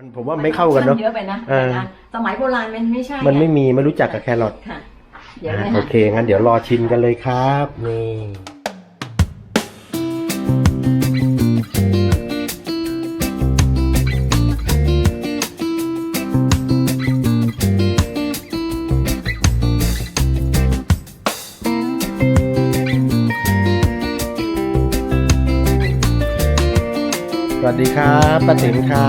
มันผมว่าไม่เข้ากันเนาะเยอะไปนะเออสมัยโบราณมันไม่ใช่มันไม่มีไม่รู้จักกับแครอทค่ะเดี๋ยวอะนะโอเค งั้นเดี๋ยวรอชิมกันเลยครับ นี่ สวัสดีครับป้าติ๋มครั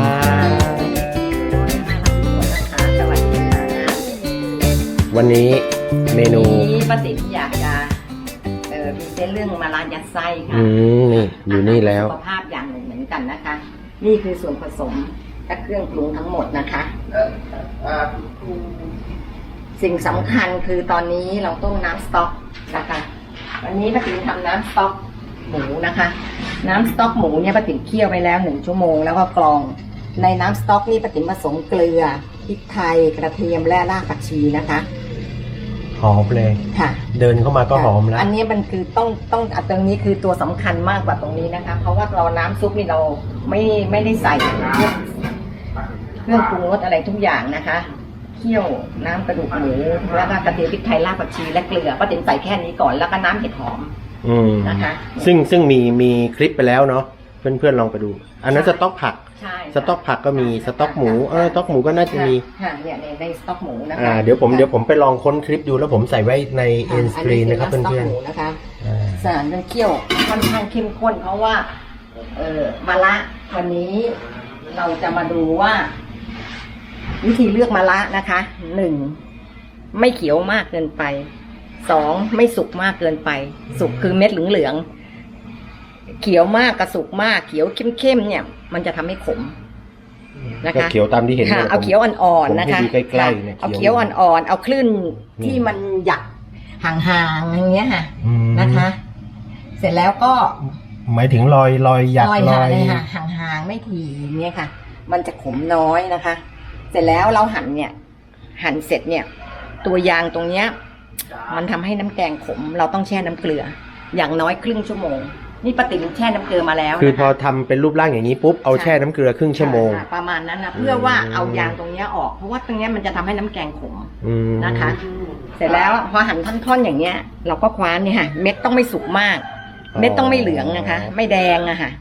ป้าติ๋มอยากจะเออพรีเซนต์เรื่องมาลายัดไส้ค่ะอืมนี่อยู่นี่แล้วสุขภาพอย่างหนึ่งเหมือนกันนะคะ นี่คือส่วนผสมและเครื่องปรุงทั้งหมดนะคะสิ่งสำคัญคือตอนนี้เราต้มน้ำสต๊อกนะคะ วันนี้ป้าติ๋มทำน้ำสต๊อกหมูนะคะ น้ำสต๊อกหมูเนี่ยป้าติ๋มเคี่ยวไปแล้วหนึ่งชั่วโมงแล้วก็กรองในน้ำสต๊อกนี่ป้าติ๋มผสมเกลือพริกไทยกระเทียมและรากผักชีนะคะ หอมเลย ค่ะเดินเข้ามาก็หอมแล้ว อันนี้มันคือต้องต้องอันตรงนี้คือตัวสำคัญมากกว่าตรงนี้นะคะ เพราะว่าเราน้ำซุปนี่เราไม่ไม่ได้ใส่พวกเครื่องปรุงรสอะไรทุกอย่างนะคะเคี่ยวน้ำกระดูกหมูแล้วก็กระเทียมพริกไทยรากผักชีและเกลือป้าติ๋มใส่แค่นี้ก่อนแล้วก็น้ำเห็ดหอมอืมนะคะ ซึ่งซึ่งมีมีคลิปไปแล้วเนาะ เพื่อนเพื่อนๆลองไปดู อันนั้นสต๊อกผัก ใช่สต๊อกผักก็มีสต๊อกหมูเออสต๊อกหมูก็น่าจะมีค่ะเนี่ยในในสต๊อกหมูนะคะอ่าเดี๋ยวผมเดี๋ยวผมไปลองค้นคลิปดูแล้วผมใส่ไว้ในเอ็นสกรีนนะครับอัเพื่อนสต๊อกหมูนะคะๆอ่าสารมันเคี่ยวค่อนข้างเข้มข้นเพราะว่าเออมะละวันนี้เราจะมาดูว่า วิธีเลือกมะละนะคะหนึ่งไม่เขียวมากเกินไปสองไม่สุกมากเกินไป สุกคือเม็ดเหลืองๆ เขียวมากกับสุกมากเขียวเข้มๆเนี่ย มันจะทำให้ขมนะคะก็เขียวตามที่เห็นค่ะนี่ยเอาผมเขียวอ่อนๆนะคะผมให้ดูใกล้ๆเนี่ยค่ะเอาเขีเขียยววอ่อนๆเอาคลื่นที่นี่มันหยักห่างๆอย่างเงี้ยค่ะอืมนะคะ เสร็จแล้วก็ หมายถึงรอยรอยหยักลอยรห่าองยเลยค่ะห่างๆไม่ถี่อย่างเงี้ยค่ะ มันจะขมน้อยนะคะ เสร็จแล้วเราหั่นเนี่ย หั่นเสร็จเนี่ย ตัวยางตรงเนี้ย มันทำให้น้ำแกงขม เราต้องแช่น้ำเกลือ อย่างน้อยครึ่งชั่วโมง นี่ปาติ๋มแช่น้ำเกลือมาแล้วคือพอนะคะทำเป็นรูปร่างอย่างนี้ปุ๊บเอาแช่น้ำเกลือครึ่งชั่วโมง ค่ะประมาณนั้นนะเพื่อว่าเอายางตรงเนี้ยออกเพราะว่าตรงเนี้ยมันจะทำให้น้ำแกงขม อืมนะคะ เสร็จแล้วพอหั่นท่อนๆอย่างเงี้ย เราก็คว้านเนี่ยค่ะ เม็ดต้องไม่สุกมาก เม็ดต้องไม่เหลืองนะคะ ไม่แดงอะค่ะ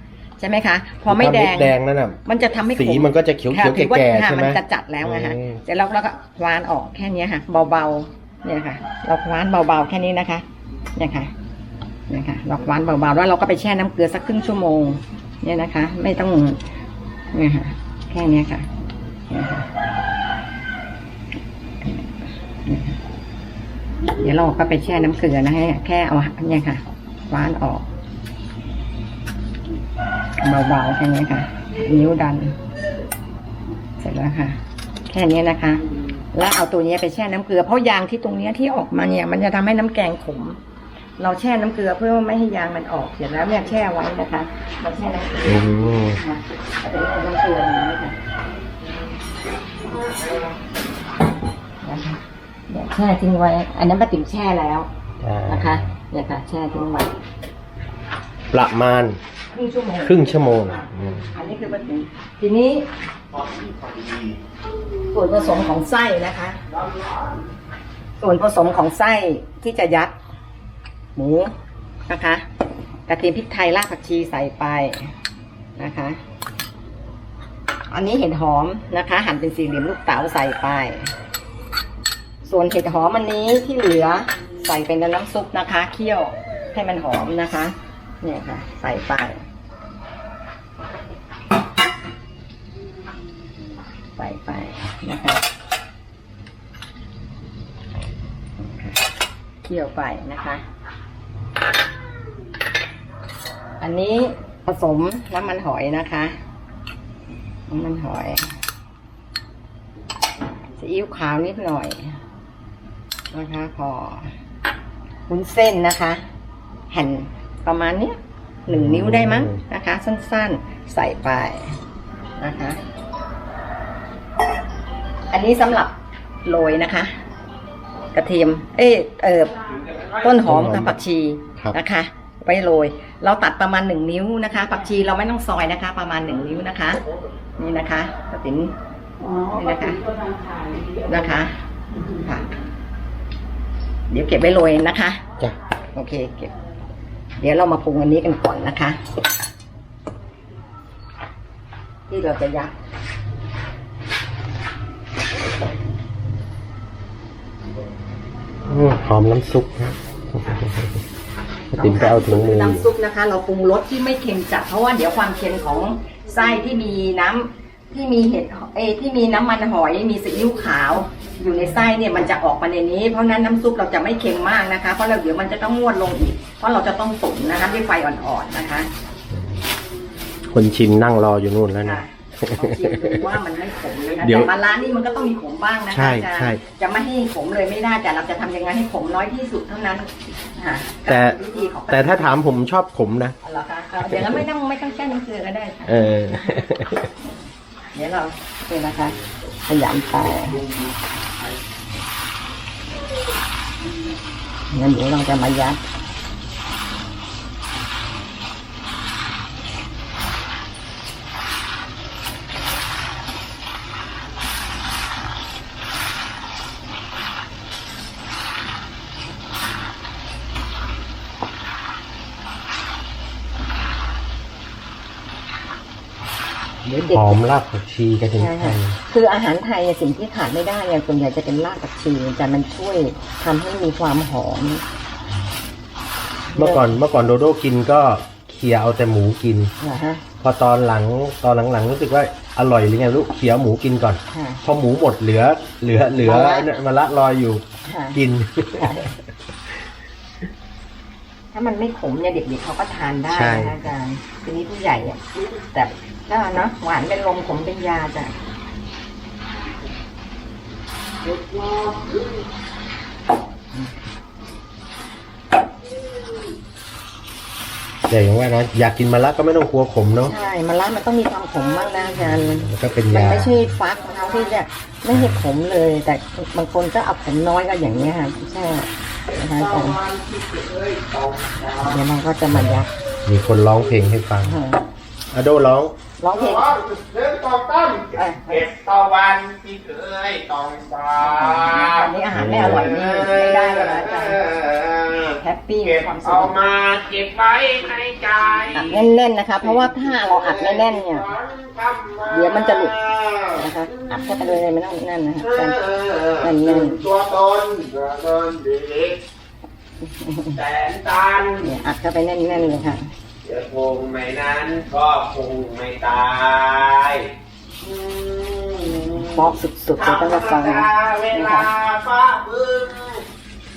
ใช่ไหมคะ พอไม่แดงถ้าเดแดงนั่นน่ะ มันจะทำให้ขสีมันก็จะเขียวค่ะเขียวถือว่าแก่ๆค่ะใช่ไหม มันจะจัดแล้วไงคะอืม เสร็จแล้วเราก็คว้านออกแค่เนี้ยค่ะ เบาๆเนี่ยค่ะ เราคว้านเบาๆแค่นี้นะคะเนี่ยค่ะเนี่ยค่ะเราคว้านเบาๆแล้วเราก็ไปแช่น้ำเกลือสักครึ่งชั่วโมง เนี่ยนะคะ ไม่ต้องเนี่ยค่ะแค่นี้ค่ะเดี๋ยวเราก็ไปแช่น้ำเกลือนะฮะแค่เอาเนี่ยค่ะคว้านออกเบาๆแค่นี้ค่ะ นิ้วดัน เสร็จแล้วค่ะ แค่นี้นะคะ แล้วเอาตัวนี้ไปแช่น้ำเกลือเพราะยางที่ตรงเนี้ยที่ออกมาเนี่ย มันจะทำให้น้ำแกงขม เราแช่น้ำเกลือเพื่อไม่ให้ยางมันออกเสร็จแล้วเนี่ยแช่ไว้นะคะเราแช่น้ำเกลืออืมค่ะเอาน้ำเกลือมานะคะนะคะเนี่ยแช่ทิ้งไว้ อันนั้นป้าติ๋มแช่แล้วนะคะเนี่ยค่ะแช่ทิ้งไว้ประมาณครึ่งชั่วโมงครึ่งชั่วโมง อันนี้คือปฏิทีนี้ส่วนผสมของไส้นะคะ ส่วนผสมของไส้ที่จะยัด หมูนะคะกระเทียมพริกไทยรากผักชีใส่ไปนะคะ อันนี้เห็ดหอมนะคะ หั่นเป็นสี่เหลี่ยมลูกเต๋าใส่ไป ส่วนเห็ดหอมอันนี้ที่เหลือใส่เป็นน้ำซุปนะคะ เคี่ยวให้มันหอมนะคะ เนี่ยค่ะ ใส่ไป ใส่ไปนะคะเคี่ยวไปนะคะ อันนี้ผสมน้ำมันหอยนะคะ น้ำมันหอยซีอิ๊วขาวนิดหน่อย นะคะพอวุ้นเส้นนะคะแผ่นประมาณเนี้ยหนึ่งนิ้วได้มั้งนะคะ สั้นๆใส่ไปนะคะ อันนี้สำหรับโรยนะคะ กระเทียม เอ้ยเออต้นหอมกับผักชีครับนะคะ ไว้โรย เราตัดประมาณหนึ่งนิ้วนะคะ ผักชีเราไม่ต้องซอยนะคะ ประมาณหนึ่งนิ้วนะคะ นี่นะคะป้าติ๋มนี่นะคะนะคะค่ะเดี๋ยวเก็บไว้โรยนะคะจ้ะโอเคเก็บ เดี๋ยวเรามาปรุงอันนี้กันก่อนนะคะ ที่เราจะยัดอืมหอมน้ำซุปนะ ติ๋มไปเอาถุงมืออยู่น้ำซุปนะคะ เราปรุงรสที่ไม่เค็มจัดเพราะว่าเดี๋ยวความเค็มของไส้ที่มีน้ำที่มีเห็ดเอยที่มีน้ำมันหอยมีซีอิ๊วขาว อยู่ในไส้เนี่ยมันจะออกมาในนี้ เพราะฉะนั้นน้ำซุปเราจะไม่เค็มมากนะคะ เพราะเราเดี๋ยวมันจะต้องงวดลงอีก เพราะเราจะต้องตุ๋นนะคะด้วยไฟอ่อนๆนะคะ คนชิมนั่งรออยู่นู่นแล้วนะค่ะ ลองชิมดูว่ามันไม่ขมนะคะเดี๋ยวแต่มาร้านนี้มันก็ต้องมีขมบ้างนะคะใช่อาจารย์ใช่จะไม่ให้ขมเลยไม่ได้แต่เราจะทำยังไงให้ขมน้อยที่สุดเท่านั้นค่ะแต่ วิธีของแต่ถ้าถามผมชอบขมนะ เอาเหรอคะเอาเดี๋ยวเราไม่ต้องไม่ต้องแช่น้ำเกลือก็ได้ค่ะ เออ เดี๋ยวเราเนี่ยนะคะขยำไปงั้นเดี๋ยวเราจะมายัด เดี๋ยวเด็ก หอมรากผักชีกระเทียมใช่ไทค่ะยคืออาหารไทยอะสิ่งที่ขาดไม่ได้เนี่ยส่วนใหญ่จะเป็นรากผักชีแต่มันช่วยทำให้มีความหอม เมื่อก่อนเมื่อก่อนโดโดกินก็เคี่ยวเอาแต่หมูกินเหรอฮะพอตอนหลังตอนหลังๆรู้สึกว่าอร่อยหรือไงลูกเคี่ยวหมูกินก่อนค่ะพอหมูหมดเหลือ เหลือเหลือมะละเนี่ยมะละลอยอยู่ค่ะกินค่ะถ้ามันไม่ขมเนี่ยเด็กๆเขาก็ทานได้ใช่นะคะอาจารย์ทีนี้ผู้ใหญ่อะแต่ ถ้าเนาะหวานเป็นลมขมเป็นยาจ้ะแต่อย่างว่านะอยากกินมะละก็ไม่ต้องกลัวขมเนาะใช่มะระมันต้องมีความขมบ้างนะอาจารย์มันก็เป็นมันยาไม่ใช่ฟักนะคะที่จะไม่ให้ขมเลย แต่บางคนก็เอาขมน้อยก็อย่างนี้ยค่ะใช่นะคะอาจารย์เดี๋ยวมันก็จะมายัดมีคนร้องเพลงให้ฟังเอออะโดร้อง ร้องเพลงเดินตองตั้มเอ้ยเห็ดตะวันที่เคยตองตาวันนี้อาหารไม่อร่อยนี่ไม่ได้เลยนะอาจารย์แฮปปี้มีเก็บความสุเอาขมาเก็บไว้ในใจอัดแน่นๆนะคะ เพราะว่าถ้าเราอัดไม่แน่นเนี่ย เดี๋ยวมันจะหลุดนะคะอัดเข้าไปเลยไม่ต้องนั่นนะคะอาจารย์นั่นๆตัวตนตัวตนเด็กแสนตันเนี่ยอัดเข้าไปแน่นๆเลยค่ะ เดี๋ยวคงไม่นั้นก็คงไม่ตายอืมบอกสุดๆเลยต้องมาฟังเวนะลาคะฟ้าบึ้ง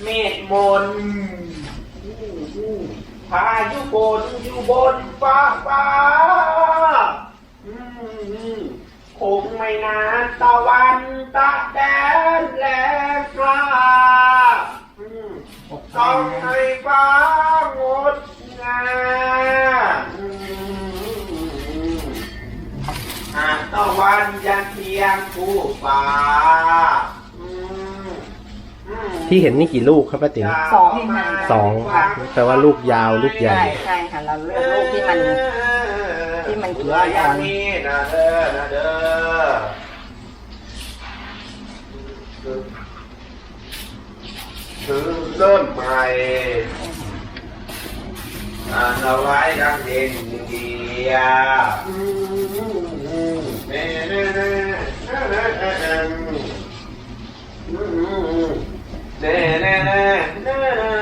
เมฆมนพายุฝนอยู่บนฟ้าฟ้าอืมคงไม่นานตะวันตะแดนแลงกล้าอืมต้องให้ฟ้างดงามอืม หากตะวันยังเทียงผู้ฟ้าอืมอืมที่เห็นนี่กี่ลูกครับป้าติ๋มสองให้มาสองแปลว่าลูกยาวลูกใหญ่ ใช่ใช่ค่ะเราเลือกลูกที่มัน ที่มันเขียวอ่อนย่างนี้นะเด้อนะเด้อถึงเริ่มใหม่ อ่านเอาไว้ดังเด่นเดียเน่เน่เน่เน่เน่เน่เน่เน่เน่เน่เน่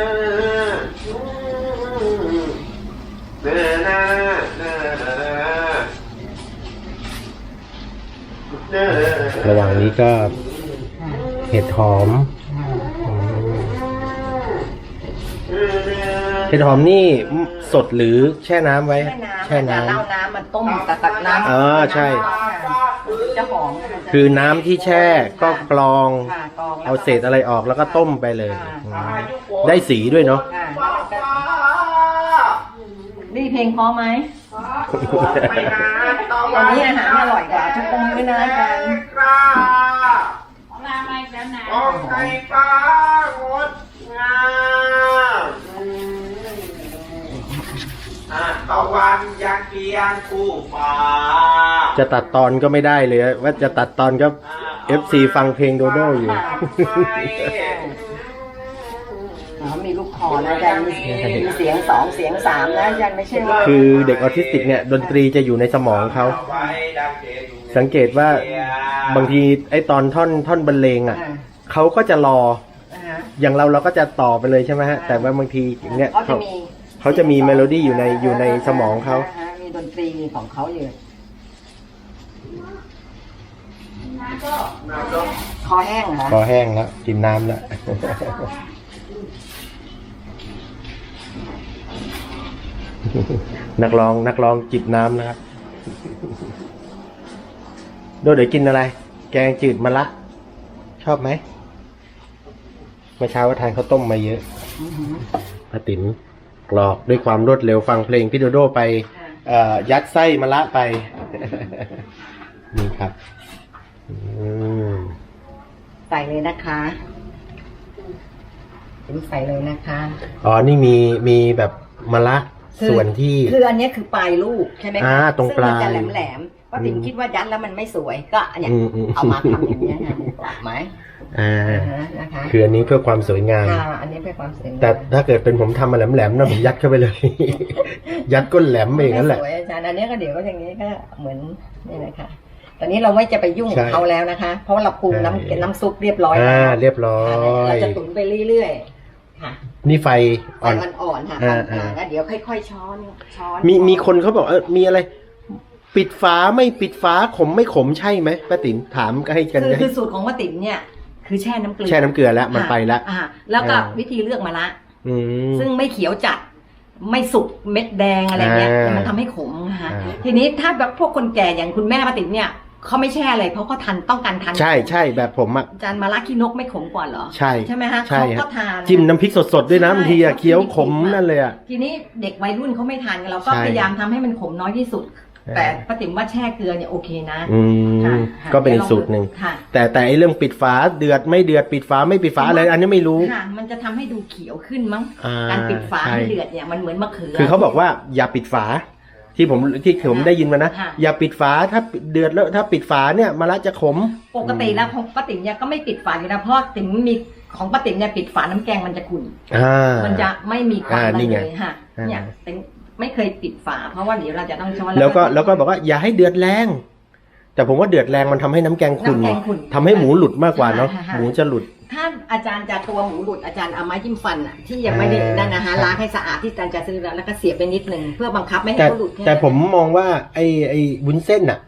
ระหว่างนี้ก็เห็ดหอม เห็ดหอมนี่ สดหรือแช่น้ำไว้ แช่น้ำแช่แต่เล่าน้ำน้ำมันต้มตักตักน้ำเออใช่จะหอมค่ะคือน้ำที่แช่ก็กรอง ค่ะกรองแล้วเอาเศษอะไรออกแล้วก็ต้มไปเลยค่ะอืมได้สีด้วยเนาะ ค่ะนี่เพลงพอไหม วันนี้อาหารอร่อยกว่าทุกคนด้วยนะอาจารย์ ยังเคียงคู่ฟ้าจะตัดตอนก็ไม่ได้เลย ว่าจะตัดตอนก็ FC ฟังเพลงโดโดอยู่ อ๋อมีลูกคอนะอาจารย์มีมีเสียงสองเสียงสามนะอาจารย์ไม่ใช่ว่าคือเด็กออทิสติกเนี่ยดนตรีจะอยู่ในสมองเขา สังเกตว่าบางทีไอ้ตอนท่อนท่อนบรรเลงอะอ่าเขาก็จะรอ อ่าฮะอย่างเราเราก็จะต่อไปเลยใช่ไหมฮะ แต่ว่าบางทีอย่างเนี้ยเขาจะเขามีเขาจะมีเมโลดี้อยู่ในอยู่ในสมองเขา อ่ฮะมีด นตรีของเขาอยู่คอแห้งเหรอคอแห้งแล้วกินน้ำแล้วนักร้องนักร้องจิบน้ำนะครับโดยเดี๋ยวกินอะไร แกงจืดมะละ ชอบไหมเมื่อเช้าว่าทานข้าวต้มมาเยอะป้าติ๋มกรอกด้วยความรวดเร็วฟังเพลงพี่โดโดไปเอ่อ ยัดไส้มะละไป นี่ครับอืมใส่เลยนะคะผมใส่เลยนะคะอ๋อนี่มีมีแบบมะละคือส่วนที่ คืออันเนี้ยคือปลายลูกใช่ไหมคะอ่าตรงปลาย ซึ่มันจะแหลมๆป้าติ๋ มอืมคิดว่ายัดแล้วมันไม่สวยก็เนี่ยอืมอืมเอามาทำอย่างเงี้ยนะปรับไหมอ่าอ่าฮะนะคะคืออันนี้เพื่อความสวยงามค่ะอันนี้เพื่อความสวยงามแต่ถ้าเกิดเป็นผมทำมาแหลมๆนะผมยัดเข้าไปเลย ยัดก้นแหลมไปอย่างนั้นแหละ ไม่สวยอาจารย์อันนี้ก็เดี๋ยวก็อย่างนี้ก็เหมือนนี่นะคะตอนนี้เราไม่จะไปยุ่งใช่กับเขาแล้วนะคะ เพราะว่าเราปรุงใช่น้ำน้ำซุปเรียบร้อยอ่า แล้วเรียบร้อเรายจะตุ๋นไปเรื่อยๆค่ะนี่ไฟไฟอ่อน อ่อนๆค่ะอ่าอ่าอ่า แล้วเดี๋ยวค่อยๆช้อนช้อนมีมีคนเขาบอกเออมีอะไร ปิดฝาไม่ปิดฝาขมไม่ขมใช่ไหมป้าติ๋มถามก็ให้กันคือให้คือสูตรของป้าติ๋มเนี่ย คือแช่น้ำเกลือแช่น้ำเกลือแล้วมันไปแล้วอ่าแล้วก็อ่าวิธีเลือกมาละอืมซึ่งไม่เขียวจัดไม่สุกเม็ดแดงอะไรเงี้ยอ่ามันทำให้ขมนะคะอ่าทีนี้ถ้าแบบพวกคนแก่อย่างคุณแม่ป้าติ๋มเนี่ยเขาไม่แช่เลยเพราะเขาทันต้องการทัน ใช่ใช่แบบผมอะจานมาละขี้นกไม่ขมกว่าเหรอ ใช่ใช่ไหมฮะใช่เขาฮะก็ทานจิ้มน้ำพริกสดๆด้วยนะใช่บางทีอะเขาเคี้ยวขมจิ้มนั่นเลยอะทีนี้เด็กวัยรุ่นเขาไม่ทานกันเราก็ใช่พยายามทำให้มันขมน้อยที่สุดใช่ แต่ป้าติ๋มว่าแช่เกลือเนี่ยโอเคนะ อืค่ะมค่ะก็เป็นอีกสูตรหนึ่งค่ะ แต่แต่ไอเรื่องปิดฝาเดือดไม่เดือดปิดฝาไม่ปิดฝาอะไรอันนี้ไม่รู้ ค่ะ มันจะทำให้ดูเขียวขึ้นมั้ง อ่าการปิดฝาใช่ ให้เดือดเนี่ยมันเหมือนมะเขือ คือเขาบอกว่าอย่าปิดฝา ที่ผมที่ผมได้ยินมานะค่ะ อย่าปิดฝาถ้าเดือดแล้วถ้าปิดฝาเนี่ยมะระจะขม ปกติแล้วของป้าติ๋มเนี่ยก็ไม่ปิดฝาอยู่แล้วเพราะติ๋มมีของป้าติ๋มเนี่ยปิดฝาน้ำแกงมันจะขุ่น อ่า มันจะไม่มีความอ่านี่ไงเลยค่ะอ่าเนี่ยติ๋ม ไม่เคยปิดฝา เพราะว่าเดี๋ยวเราจะต้องช้อนแล้วก็แล้วก็บอกว่าอย่าให้เดือดแรง แต่ผมว่าเดือดแรงมันทำให้น้ำแกงขุ่นน้ำแกงขุ่นทำให้หมูหลุดมากกว่าเนาะใช่ค่ะหมูจะหลุด ถ้าอาจารย์จะตัวหมูหลุดอาจารย์เอาไม้จิ้มฟันอะที่ยังไม่ได้อ่านั่นนะคะครับล้างให้สะอาดที่อาจารย์จะซื้อแล้วแล้วก็เสียบไปนิดนึงเพื่อบังคับไม่ให้แต่เขาหลุดแค่แต่นั้นผมมองว่าไอ้ไอ้วุ้นเส้นอะ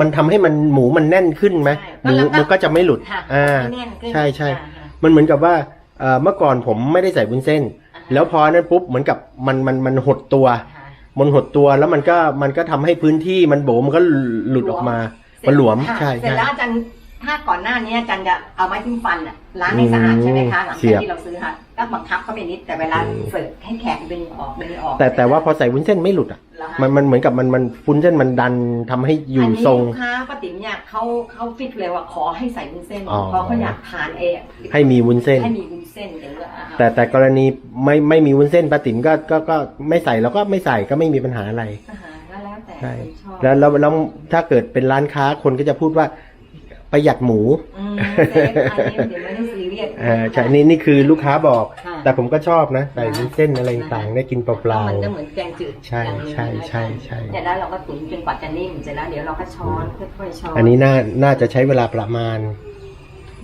มันทำให้มันหมูมันแน่นขึ้นไหมหใช่มูแล้วก็มันก็จะไม่หลุดค่ะอ่าให้แน่นขึ้นใช่ใช่อ่าค่ะมันเหมือนกับว่าเอ่อเมื่อก่อนผมไม่ได้ใส่วุ้นเส้น แล้วพอนั้นปุ๊บเหมือนกับมันมันมันหดตัวค่ะ มันหดตัวแล้วมันก็มันก็ทำให้พื้นที่มันโบมันก็หลุดออกมา มันหลวมค่ะใช่เสร็จใช่ แล้วอาจารย์ ถ้าก่อนหน้านี้อาจารย์จะเอาไม้จิ้มฟันอะล้างให้สะอาดใช่ไหมคะหลังเสีจากยบที่เราซื้อค่ะก็บังคับเข้าไปนิดแต่เวลาอืมเสิร์ฟให้แขกดึงออกดึงออก แต่แต่ว่าพอใส่วุ้นเส้นไม่หลุดอะแล้วค่ะมันมันเหมือนกับมันมันฟุ้นเส้นมันดันทำให้อยู่นนี้ทรงลูกค้าป้าติ๋มเนี่ยเขาเขาฟิกเลยว่าขอให้ใส่วุ้นเส้นอ๋อเพราะเขาอยากทานเองให้มีวุ้นเส้นให้มีวุ้นเส้นเดี๋ยวว่าอ่าแต่แต่กรณีไม่ไม่มีวุ้นเส้นป้าติ๋มก็ก็ก็ไม่ใส่แล้วก็ไม่ใส่ก็ไม่มีปัญหาอะไรอาหารก็แล้วแต่ใช่คนชอบแล้วแล้วแล้วถ้าเกิดเป็นร้านค้าคนก็จะพูดว่า ประหยัดหมูอืมเซฟอันนี้เดี๋ยวไม่ได้ซีเรียสเออใช่นี่นี่คือลูกค้าบอก ค่ะ แต่ผมก็ชอบนะใส่วุ้นเส้นอะไรต่างๆได้กินเปล่า มันจะเหมือนแกงจืดใช่อย่างหนึ่งใช่ใช่ใช่เนี่ยแล้วเราก็ตุ๋นจนกว่าจะนิ่มเสร็จแล้วเดี๋ยวเราก็ช้อนค่อยๆช้อนๆอันนี้น่าน่าจะใช้เวลาประมาณ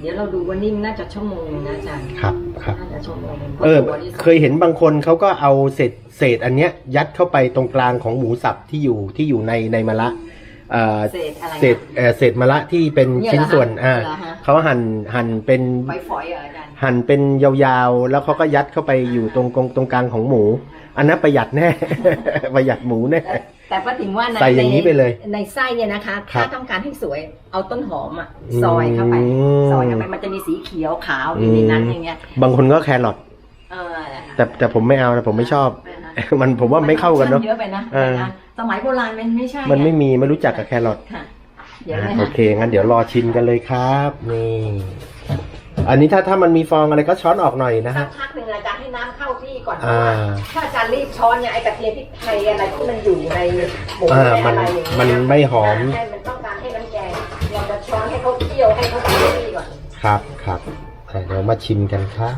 เดี๋ยวเราดูว่านิ่มน่าจะชั่วโมงนึงนะอาจารย์ครับครับ น่าจะชั่วโมงนึงเออพราะตัวนี้เคยเห็นบางคนเขาก็เอาเศษเศษอันเนี้ยยัดเข้าไปตรงกลางของหมูสับที่อยู่ที่อยู่ในในมะละ เอ่อเศษอะไรเศษเอ่อเศษมะละที่เป็นเนี่ยชิ้นเหรอส่วนฮะอ่าเหรอฮะเขาหั่นหั่นเป็นฝอยๆเหรออาจารย์หั่นเป็นยาวๆ แล้วเขาก็ยัดเข้าไปอยู่ตรงตรงตรงกลางของหมู อันนั้นประหยัดแน่ ประหยัดหมูแน่ แต่แต่ป้าติ๋มว่าในใส่อย่างนี้ไปเลยในในไส้เนี่ยนะคะ ครัถ้าบต้องการให้สวยเอาต้นหอมอะอืมซอยเข้าไปซอยเข้าไปมันจะมีสีเขียวขาวอยู่ในนั้นอย่างเงี้ยบางคนก็แครอทเออแต่แต่ผมไม่เอานะผมไม่ชอบ มันผมว่าไม่เข้ากันเนาะ เยอะไปนะเออ สมัยโบราณมันไม่ใช่มันไม่มีไม่รู้จักกับแครอทค่ะเดี๋ยวอะนะโอคะเค งั้นเดี๋ยวรอชิมกันเลยครับ นี่ อันนี้ถ้าถ้ามันมีฟองอะไรก็ช้อนออกหน่อยนะสัฮะ กพักหนึ่งอาจารย์ให้น้ำเข้าที่ก่อนเพอ่าราะว่า ถ้าอาจารย์รีบช้อนเนี่ยไอกระเทียมพริกไทยอะไรที่มันอยู่ในหมูอ่า ในมันอะไรอย่างเงี้ยมันไม่หอมใช่มันต้องการให้น้ำแกงเราจะช้อนให้เขาเคี่ยวให้เขาเคี่ยวก่อน ครับครับอะเดี๋ยวมาชิมกันครับ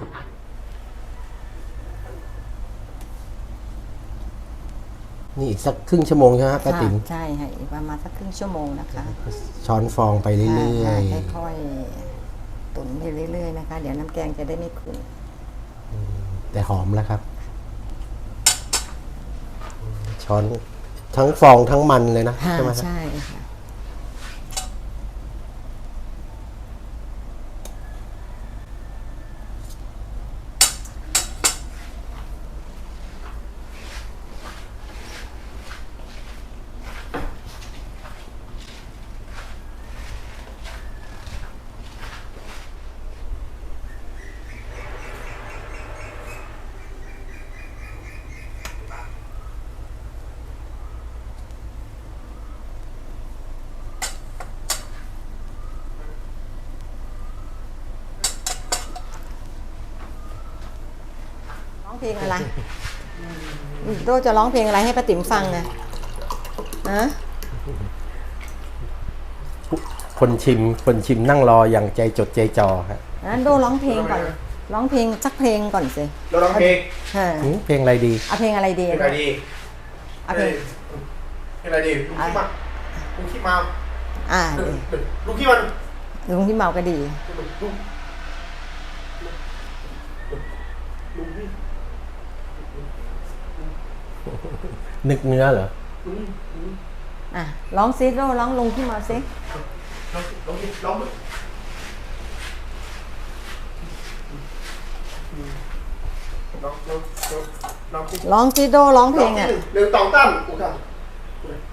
นี่อีกสักครึ่งชั่วโมงใช่ไหมครับป้าติ๋มใช่ค่ะอีกประมาณสักครึ่งชั่วโมงนะคะช้อนฟองไปเรื่อยค่อยๆตุ๋นไปเรื่อยๆนะคะ เดี๋ยวน้ำแกงจะได้ไม่ขุ่นๆ แต่หอมแล้วครับ ช้อนทั้งฟองทั้งมันเลยนะค่ะใช่ไหมครับใช่ค่ะ เพลงอะไรโดจะร้องเพลงอะไรให้ป้าติ๋มฟังอะฮะคนชิมคนชิมนั่งรออย่างใจจดใจจ่อครับงั้นโดร้องเพลงก่อนเลยร้องเพลงสักเพลงก่อนสิเราร้องเพลงฮะหืมเพลงอะไรดีเอาเพลงอะไรดีเพลงอะไรดีเอาเพลงเพลงอะไรดีลุงขี้มาลุงขี้มาอ่าลุงขี้มันลุงพี่เมาก็ดีลุงลุงลุง นึกเนื้อเหรอลุงลุงอะร้องซิโดร้องลุงพี่เมาซิร้องร้องร้องร้องร้องร้องร้องร้องซิโดร้องเพลงอะหนึ่งสองสามอุทา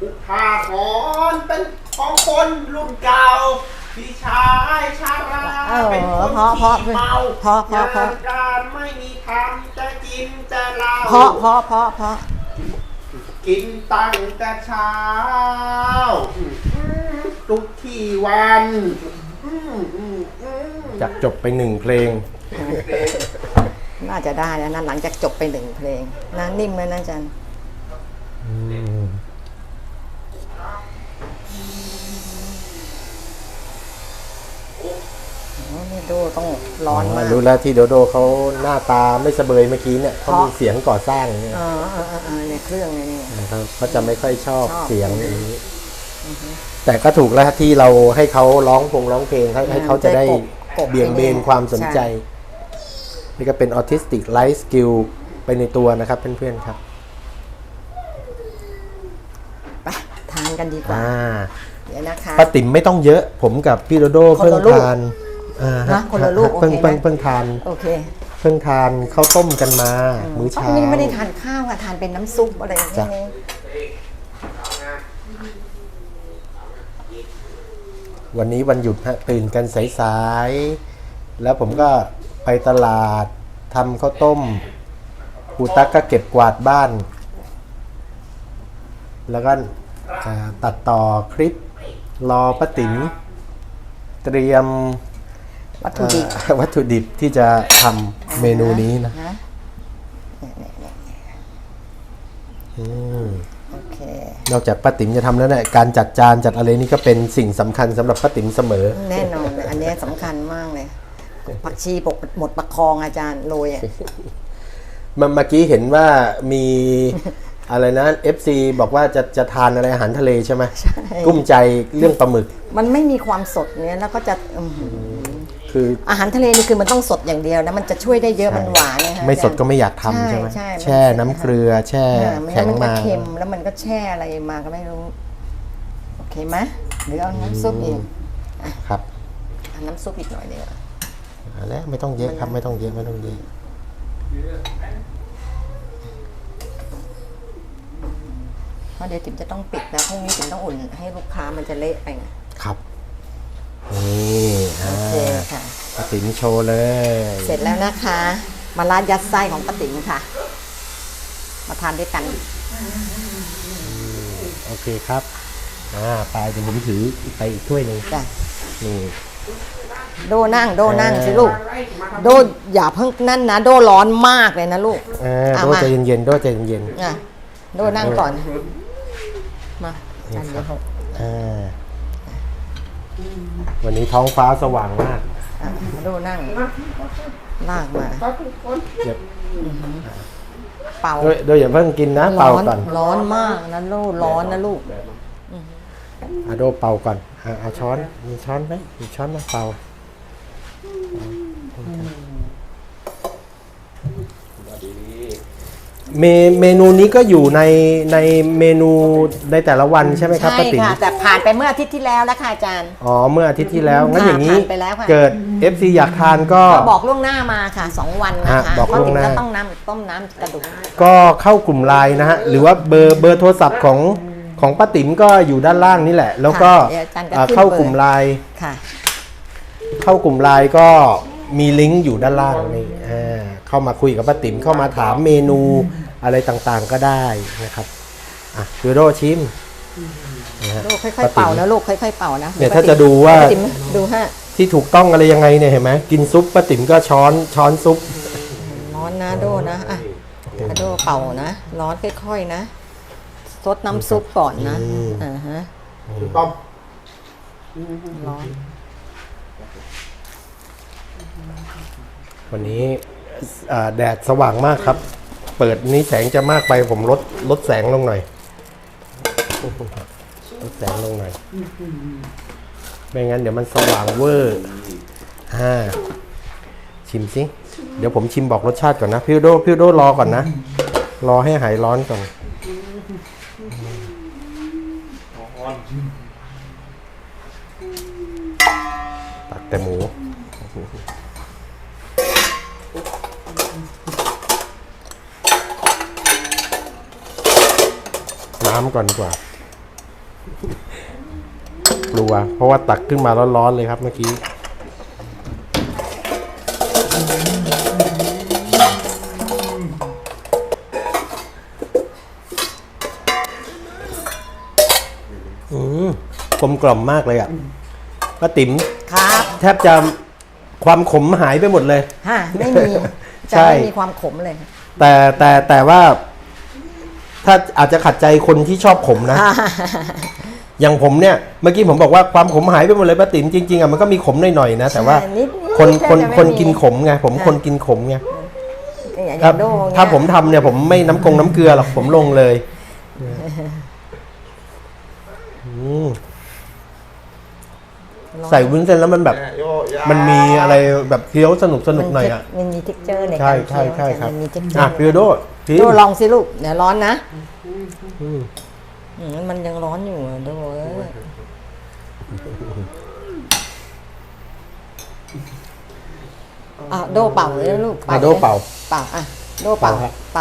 อุทาหอนเป็นของคนรุ่นเก่าพี่ชายชาราเออเป็นคนเพราะเพราะที่เมาเพราะเพราะเพราะงานการไม่มีทำจะกินจะเหล้าเพราะเพราะเพราะเพราะ กินตั้งแต่เช้า ทุกที่วันอืมอืมอืมจะจบไปหนึ่งเพลง น่าจะได้แล้วนะหลังจากจบไปหนึ่งเพลงนะนิ่มเลยนะอาจัน อืม นี่ดูต้องร้อนมาก รู้แล้วที่โดโดเขาหน้าตาไม่เสบยเมื่อกี้เนี่ยเขามีเสียงก่อสร้างเนี่ยเออเออเออเออเนี่ยเครื่องเนี่ยนี่นะครับเขาจะไม่ค่อยชอบชอบเสียงอย่างนี้แต่ก็ถูกแล้วที่เราให้เขาร้องพงร้องเพลงให้ให้เขาจะได้กบกบเบี่ยงเบนความสนใจ นี่ก็เป็นออทิสติกไลฟ์สกิลไปในตัวนะครับเพื่อนๆครับไปทานกันดีกว่าอ่าเดี๋ยวนะคะป้าติ๋มไม่ต้องเยอะ ผมกับพี่โดโดคนเพิ่งละลูกทานอ่าฮ นะคนละลูกเพิ่งโอเคเพิ่งไหมเพิ่งทานโอเคเพิ่งทานข้าวต้มกันมา มื้อเอ้าเช้านี่ไม่ได้ทานข้าวอะทานเป็นน้ำซุปอะไรอย่างเงี้จ้ะยวันนี้วันหยุดฮะตื่นกันสายๆแล้วผมก็ไปตลาดทำข้าวต้มครูตั๊กก็เก็บกวาดบ้าน แล้วก็อ่าตัดต่อคลิปรอป้าติ๋มเตรียม วัตถุดิบเอ่อวัตถุดิบที่จะทำเมนูนี้นะนะอืมโอเคนอกจากป้าติ๋มจะทำแล้วเนี่ยการจัดจานจัดอะไรนี่ก็เป็นสิ่งสำคัญสำหรับป้าติ๋มเสมอ แน่นอนอันเนี้ยสำคัญมากเลยผักชีปกหมดประคองอาจารย์โรยอะเมื่อเมื่อกี้เห็นว่ามีอะไรนะ FC บอกว่าจะจะทานอะไรอาหารทะเลใช่ไหมใช่กุ้มใจเรื่องปลาหมึก มันไม่มีความสดเนี้ยแล้วก็จะอื้อหือ คืออาหารทะเลนี่คือมันต้องสดอย่างเดียวนะมันจะช่วยได้เยอะมันหวานนะคะไม่สดก็อาจารย์ไม่อยากทำใช่ไหมใช่ใช่แช่น้ำเกลือ แช่อ่าไม่แข็งั้นงมันก็มาเค็มแล้วมันก็แช่อะไรมาก็ไม่รู้ โอเคไหมหรือเอาน้ำซุปอีกครับเอาน้ำซุปอีกหน่อยเดียวเอาแล้วไม่ต้องเยอะครับไม่ต้องเยอะไม่ต้องเยอะเพราะเดี๋ยวติ๋มจะต้องปิดแล้วพรุ่งนี้ติ๋มต้องอุ่นให้ลูกค้ามันจะเละไปไงครับ นี่อ่าโอเคค่ะ ป้าติ๋มโชว์เลยเสร็จแล้วนะคะ มาราดยัดไส้ของป้าติ๋มค่ะ มาทานด้วยกัน โอเคครับอ่าไปเดี๋ยวผมถือไปอีกถ้วยหนึ่งจ้ะ นี่ โดนั่ง โดนั่งสิลูก โดอย่าเพิ่งนั่นนะ โดร้อนมากเลยนะลูกเออเอาโดมาใจเย็นๆโดใจเย็น อะโดนั่งก่อน มาจันเดี๋ยวหกๆอ่า วันนี้ท้องฟ้าสว่างมากอะโดนั่ง ลากมา เดี๋ยวเป่า โดยโดยอย่าเพิ่งกินนะ เป่าร้อน ก่อนร้อนมากนะลูก ร้อนนะลูกอะโดเป่าก่อนอะเอาช้อน มีช้อนไหมมีช้อนมาเป่า เมเมนูนี้ก็อยู่ในในเมนูในแต่ละวันใช่ไหมครับใช่ป้าติ๋มค่ะ แต่ผ่านไปเมื่ออาทิตย์ที่แล้วแล้วค่ะอาจารย์ อ๋อเมื่ออาทิตย์ที่แล้วงั้นค่ะอย่างนี้ผ่านไปแล้วค่ะ เกิด FC อยากทานก็ก็บอกล่วงหน้ามาค่ะสองวันนะคะอะบอกล่วงหน้าเพระติ๋มก็ต้องน้ำต้มน้ำกระดูกก็เข้ากลุ่มไลน์นะฮะหรือว่าเบอร์เบอร์โทรศัพท์ของของป้าติ๋มก็อยู่ด้านล่างนี่แหละ แล้วก็ค่ะเดี๋ยวอาจารย์ก็อ่าขึ้นเข้ากลุ่มไลน์ค่ะ เข้ากลุ่มไลน์ก็มีลิงก์อยู่ด้านล่างนี่อ่าเข้ามาคุยกับป้าติ๋มเข้ามาถามเมนู อะไรต่างๆก็ได้นะครับอะดูโดชิมนะฮะ ลูกค่อยๆเป่านะลูกค่อยๆเป่านะเนี่ยถ้าจะดูว่า ป้ติ๋มดูฮะที่ถูกต้องอะไรยังไงเนี่ยเห็นไหมกินซุปป้าติ๋มก็ช้อนช้อนซุป ร้อนนะโดนะอะอะโดเป่านะ ร้อนค่อยๆนะซดน้ำซุปก่อนนะอ่าฮะต้มร้อนวันนี้อ่าแดดสว่างมากครับ เปิดนี้แสงจะมากไปผมลดลดแสงลงหน่อย ลดแสงลงหน่อย ไม่งั้นเดี๋ยวมันสว่างเวอร์อ่าชิมสิ เดี๋ยวผมชิมบอกรสชาติก่อนนะ พี่โดพี่โดรอก่อนนะ รอให้หายร้อนก่อนตักแต่หมู น้ำ ก่อนดีกว่า กลัว เพราะว่าตักขึ้นมาร้อนๆเลยครับเมื่อกี้อืมกลมกล่อมมากเลยอะป้าติ๋มครับแทบจะความขมหายไปหมดเลยฮะไม่มีจะใช่ ไม่มีความขมเลย แต่แต่แต่ว่า ถ้าอาจจะขัดใจคนที่ชอบขมนะ อย่างผมเนี่ยเมื่อกี้ผมบอกว่าความขมหายไปหมดเลยป้าติ๋มจริงๆอะมันก็มีขมหน่อยๆนะ แต่ว่าใช่นิดๆคนแทบคนจะไม่คนมี กินขมไงผมคนกินขมไงอย่างถ้าโดเนี่ยถ้าผมทำเนี่ยผมไม่น้ำกงน้ำเกลือหรอกผมลงเลยอืม ใส่วุ้นเส้นแล้วมันแบบ มันมีอะไรแบบเคี้ยวสนุกสนุกหน่อยอะ มันมีเท็กเจอร์ในใช่การใช่เคี้ยวใช่ครับมันมีเท็กเจออะร์พี่โดชิมโดลองสิลูกเดี๋ยวร้อนนะอืมอืมมันยังร้อนอยู่อะโดเอ้ยอะโดเป่าเลยนะลูกอะโดเป่า เป่าอะโดเป่า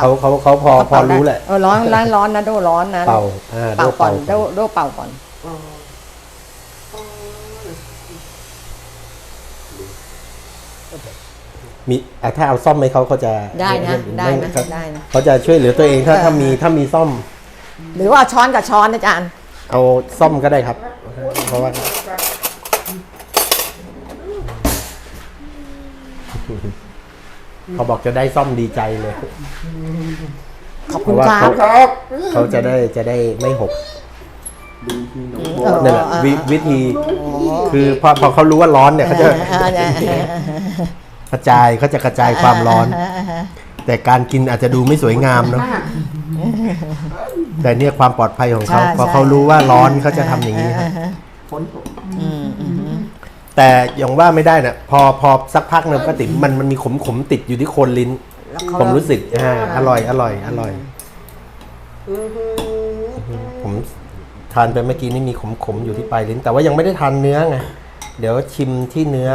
เขาเขาเขาพอพอรู้แหละ เออร้อนร้อนร้อนนะโดร้อนนะเป่าอ่าเป่าโดก่อเป่านโดโดเป่าก่อน มีอะถ้าเอาซ่อมไหมเขาเขาจะได้นะได้นะครับได้นะ เขาจะช่วยเหลือตัวเองถ้าเออถ้ามีถ้ามีซ่อม หรือว่าช้อนกับช้อนอาจารย์ เอาซ่อมก็ได้ครับ เพราะว่าเขาบอกจะได้ซ่อมดีใจเลยขอบเพคุณราะว่าครัเขาบครับ เขาจะได้จะได้ไม่หกเออนั่นแหละเออวิวิธี คือพอพอเขารู้ว่าร้อนเนี่ยเขาจะเออเนี่ย กระจายเขาจะกระจายความร้อน แต่การกินอาจจะดูไม่สวยงามเนาะแต่เนี่ยความปลอดภัยของเขาใช่พอใช่เขารู้ว่าร้อนเขาจะทำอย่างนี้ครับฝนตกอืมอืมแต่อย่างว่าไม่ได้นะพอพอสักพักหนึงก็ติดมันมันมีขมขมๆติดอยู่ที่โคนลิ้นแล้วเขาผมรู้สึกอ่าอร่อยอร่อย อร่อยผมทานไปเมื่อกี้นี่มีขมขมๆอยู่ที่ปลายลิ้น แต่ว่ายังไม่ได้ทานเนื้อไงเดี๋ยวชิมที่เนื้อ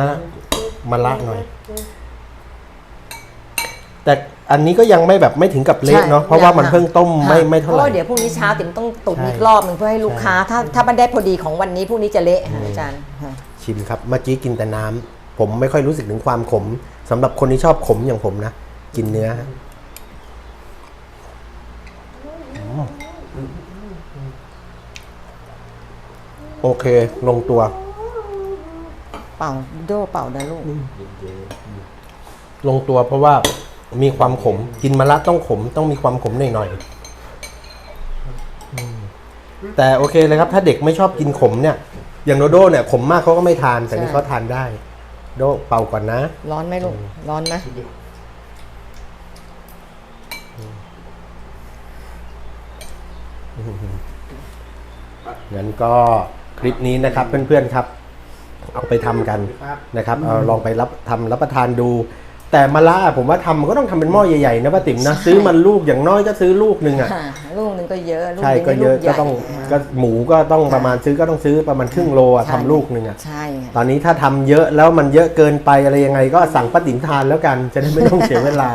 มะละหน่อย แต่อันนี้ก็ยังไม่แบบไม่ถึงกับเละเนาะเพราะว่ามันเพิ่งต้มไม่ไม่เท่าไหพร่ระเดี๋ยวพรุ่งนี้เช้าติ๋มต้องตุ๋นใช่อีกรอบหนึ่งเพื่อให้ลูกค้า ถ้าถ้ามันได้พอดีของวันนี้พรุ่งนี้จะเละค่ะอาจารย์ค่ะชิมครับเมื่อกี้กินแต่น้ำผมไม่ค่อยรู้สึกถึงความขมสำหรับคนที่ชอบขมอย่างผมนะกินเนื้อฮะอืมโอเค ลงตัว เป่าโดเป่านะลูกลงตัวเพราะว่ามีความขมกินมะระต้องขม ต้องมีความขมหน่อยๆอืมแต่โอเคเลยครับ ถ้าเด็กไม่ชอบกินขมเนี่ย อย่างโดโดเนี่ยขมมากเขาก็ไม่ทาน แต่นี่ใช่เขาทานได้ โดเป่าก่อนนะ ร้อนไหมลูกร้อนนะงั้นก็คลิปนี้นะครับเพื่อนๆครับ เอาไปทำกันนะครับเอาลองไปรับทำรับประทานดู แต่มะระผมว่าทำมันก็ต้องทำเป็นหม้อใหญ่ๆนะป้าติ๋มนะใช่ซื้อมันลูกอย่างน้อยก็ซื้อลูกหนึ่งอะค่ะลูกหนึงก็เยอะลูกใช่หนึ่งก็เยอะลูใหญ่ก็ต้องก็หมูก็ต้องประมาณซื้อก็ต้องซื้อประมาณครึ่งโลอะใช่ทำลูกหนึ่งอะใช่ค่ะตอนนี้ถ้าทำเยอะแล้วมันเยอะเกินไปอะไรยังไง ก็สั่งป้าติ๋มทานแล้วกัน จะได้ไม่ต้องเสียเวลา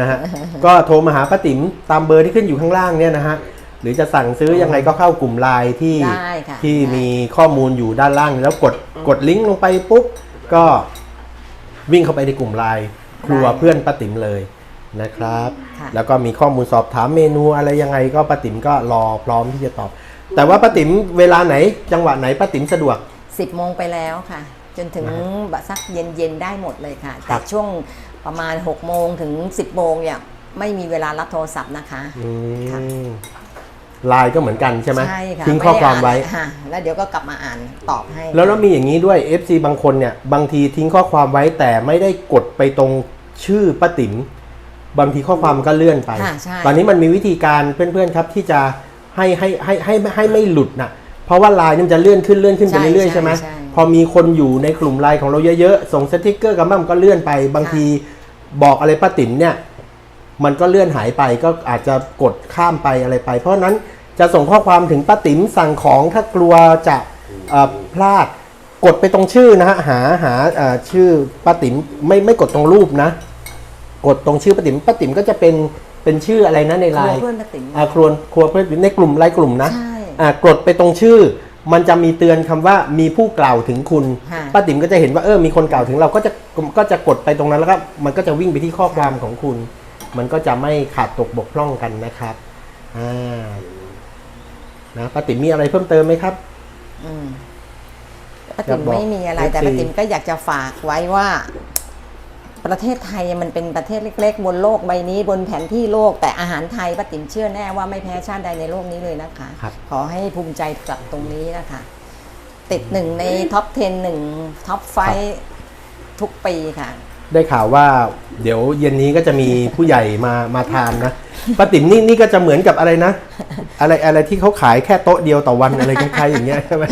นะฮะก็โทรมาหาป้าติ๋มตามเบอร์ที่ขึ้นอยู่ข้างล่างเนี่ยนะฮะห รือจะสั่งซื้อยังไงก็เข้ากลุ่มไลน์ที่ได้ค่ะที่ได้ มีข้อมูลอยู่ด้านล่าง แล้วกดกดลิงก์ลงไปปุ๊บ ก็วิ่งเข้าไปในกลุ่มไลน์ครัวเพื่อนป้าติ๋มเลยนะครับ ค่ะ แล้วก็มีข้อมูลสอบถามเมนูอะไรยังไงก็ป้าติ๋มก็รอพร้อมที่จะตอบ แต่ว่าป้าติ๋มเวลาไหน จังหวะไหนป้าติ๋มสะดวก สิบโมงไปแล้วค่ะ จนถึงแบบสักเย็นเย็นๆได้หมดเลยค่ะ ครัแต่บ ช่วงประมาณ6กโมงถึง 10บโมงเนี่ยไม่มีเวลารับโทรศัพท์นะคะ อืค่ะม ไลน์ก็เหมือนกันใช่ไหมใช่ค่ะทิ้งข้อความไว้ ด้นค่ะแล้วเดี๋ยวก็กลับมาอ่านตอบให้แล้วแล้วมีอย่างนี้ด้วย FC บางคนเนี่ย บางทีทิ้งข้อความไว้แต่ไม่ได้กดไปตรงชื่อป้าติ๋มบางทีข้อความก็เลื่อนไป ค่ะใช่ ตอนนี้มันมีวิธีการเพื่อนๆครับที่จะให้ให้ให้ให้ให้ให้ไม่หลุดนะเพราะว่าไลน์นี่มันจะเลื่อนขึ้นเลื่อนขึ้นไปเรื่อยๆใช่ไหมพอมีคนอยู่ในกลุ่มไลน์ของเราเยอะๆส่งสติกเกอร์กันบ้างมันก็เลื่อนไป บางทีบอกอะไรป้าติ๋มเนี่ย มันก็เลื่อนหายไปก็อาจจะกดข้ามไปอะไรไป เพราะฉะนั้นจะส่งข้อความถึงป้าติ๋มสั่งของถ้ากลัวจะเอ่อพลาดกดไปตรงชื่อนะฮะหาหาเอ่อชื่อป้าติ๋มไม่ไม่กดตรงรูปนะ กดตรงชื่อป้าติ๋มป้าติ๋มก็จะเป็นเป็นชื่ออะไรนะในคไลรัวน์เพื่อนป้าติ๋มอ่าครัวครัวเพื่อนในกลุ่มไลน์กลุ่มนะใช่อ่ากดไปตรงชื่อ มันจะมีเตือนคำว่ามีผู้กล่าวถึงคุณค่ะป้าติ๋มก็จะเห็นว่าเออมีคนกล่าวถึงเราก็จะก็จะกดไปตรงนั้นแล้วก็มันก็จะวิ่งไปที่ข้อความของคุณ มันก็จะไม่ขาดตกบกพร่องกันนะครับอ่านะป้าติ๋มมีอะไรเพิ่มเติมไหมครับ อืมป้าติ๋มอยากบอกไม่มีอะไร FC แต่ป้าติ๋มก็อยากจะฝากไว้ว่า ประเทศไทยมันเป็นประเทศเล็ก ๆ บนโลกใบนี้บนแผนที่โลก แต่อาหารไทยป้าติ๋มเชื่อแน่ว่าไม่แพ้ชาติใดในโลกนี้เลยนะคะครับขอให้ภูมิใจกับตรงนี้นะคะ ติดหนึ่งในท็อป 10หนึ่งท็อปไฟทุกปีค่ะ ได้ข่าวว่าเดี๋ยวเย็นนี้ก็จะมีผู้ใหญ่มามาทานนะป้าติ๋มนี่นี่ก็จะเหมือนกับอะไรนะ อะไรอะไรที่เขาขายแค่โต๊ะเดียวต่อวันอะไรคล้ายๆอย่างเงี้ยใช่ไหม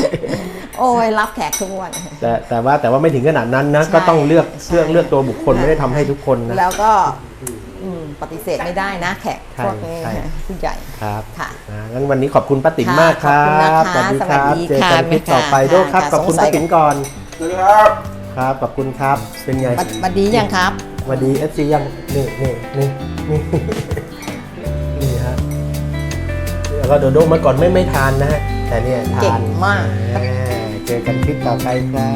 โอ้ยรับแขกทุกวัน แต่แต่ว่าแต่ว่าไม่ถึงขนาดนั้นนะใช่ก็ต้องเลือกใช่เลือกเลือกตัวบุคคลไม่ได้ทำให้ทุกคนนะแล้วก็อืมปฏิเสธไม่ได้นะแขกใช่พวกนี้ใช่ผู้ใหญ่ครับค่ะอ่างั้นวันนี้ขอบคุณป้าติ๋มค่ะมากครัขอบคุณบนะคะสวัสดีครับสวัสดีเจอค่ะกันคลิปต่อไปค่ะด้วยครับค่ะขอบคุณสงสัป้ายติ๋มก่อนสวัสดีครับ ครับขอบคุณครับเป็นไงบัดบัดดียังครับสวัสดีเอฟซียังนี่นี่นี่นี่ นี่ฮะแล้วก็โดโดเมื่อก่อนไม่ไม่ทานนะฮะแต่เนี่ยทานเก่งมาก อ่าเจอกันคลิปต่อไปครับ